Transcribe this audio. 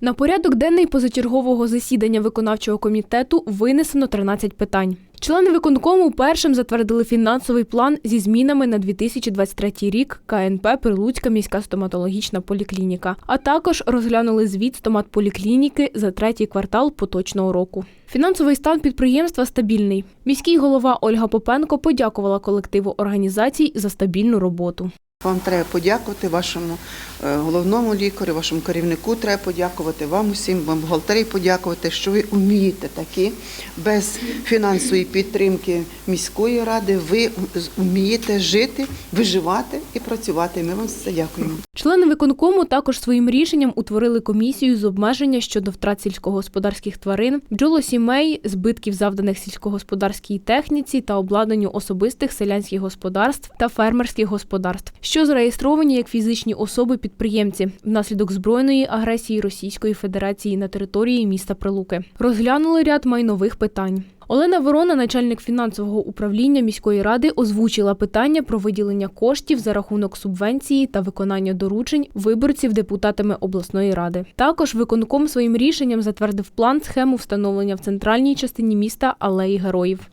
На порядок денний позачергового засідання виконавчого комітету винесено 13 питань. Члени виконкому першим затвердили фінансовий план зі змінами на 2023 рік КНП Прилуцька міська стоматологічна поліклініка, а також розглянули звіт стоматполіклініки за третій квартал поточного року. Фінансовий стан підприємства стабільний. Міський голова Ольга Попенко подякувала колективу організацій за стабільну роботу. Вам треба подякувати вашому е, головному лікарю, вашому керівнику треба подякувати, вам усім, вам бухгалтерії подякувати, що ви вмієте такі без фінансової підтримки міської ради. Ви вмієте жити, виживати і працювати. Ми вам це дякуємо. Члени виконкому також своїм рішенням утворили комісію з обмеження щодо втрат сільськогосподарських тварин, бджолосімей, збитків завданих сільськогосподарській техніці та обладнанню особистих селянських господарств та фермерських господарств, що зареєстровані як фізичні особи-підприємці внаслідок збройної агресії Російської Федерації на території міста Прилуки. Розглянули ряд майнових питань. Олена Ворона, начальник фінансового управління міської ради, озвучила питання про виділення коштів за рахунок субвенції та виконання доручень виборців депутатами обласної ради. Також виконком своїм рішенням затвердив план схему встановлення в центральній частині міста алеї героїв.